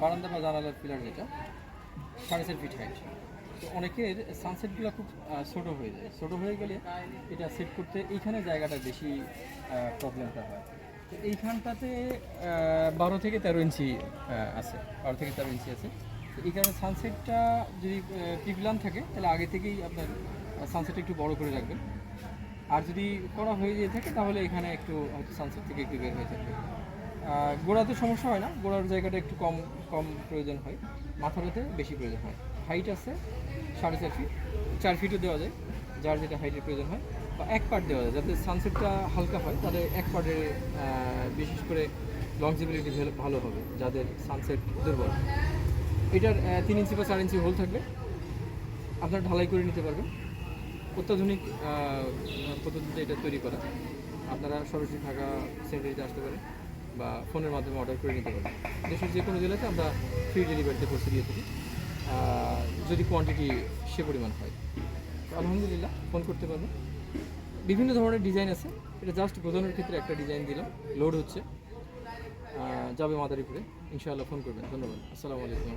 বারান্দা বা জানালার পিলার যেটা সাড়ে চার ফিট হাইট তো অনেকের সানসেটগুলো খুব ছোট হয়ে যায়। ছোট হয়ে গেলে এটা সেট করতে এইখানে জায়গাটা বেশি প্রবলেমটা হয়। তো এইখানটাতে বারো থেকে তেরো ইঞ্চি আছে। বারো থেকে তেরো ইঞ্চি আছে। তো এই কারণে সানসেটটা যদি প্রিপ্লান থাকে, তাহলে আগে থেকেই আপনার সানসেটটা একটু বড় করে রাখবেন। আর যদি করা হয়ে যেয়ে থাকে, তাহলে এখানে একটু হয়তো সানসেট থেকে একটু বের হয়ে থাকবে গোড়াতে সমস্যা হয় না। গোড়ার জায়গাটা একটু কম কম প্রয়োজন হয়। মাথাটাতে বেশি প্রয়োজন হয়। হাইট আছে সাড়ে চার ফিট চার ফিটও দেওয়া যায়। যার যেটা হাইটের প্রয়োজন হয়। বা এক পার্ট দেওয়া যায়। যাতে সানসেটটা হালকা হয় তাদের এক পার্টে বিশেষ করে লংজিবিলিটি ভালো হবে। যাদের সানসেট দুর্বল। এটার তিন ইঞ্চি বা চার ইঞ্চি হোল থাকবে আপনারা ঢালাই করে নিতে পারবেন। অত্যাধুনিক পদ্ধতিতে এটা তৈরি করা। আপনারা সরাসরি ঢাকা সেন্টারিতে আসতে পারেন। বা ফোনের মাধ্যমে অর্ডার করে নিতে পারেন দেশের যে কোনো জেলাতে আমরা ফ্রি ডেলিভারিতে পৌঁছে দিয়ে থাকি। যদি কোয়ান্টিটি সে পরিমাণ হয়। আলহামদুলিল্লাহ ফোন করতে পারবেন বিভিন্ন ধরনের ডিজাইন আছে। এটা জাস্ট বোঝানোর ক্ষেত্রে একটা ডিজাইন দিলাম। লোড হচ্ছে। যাবে মাদারীপুরে। ইনশাআল্লাহ ফোন করবেন। ধন্যবাদ। আসসালামু আলাইকুম।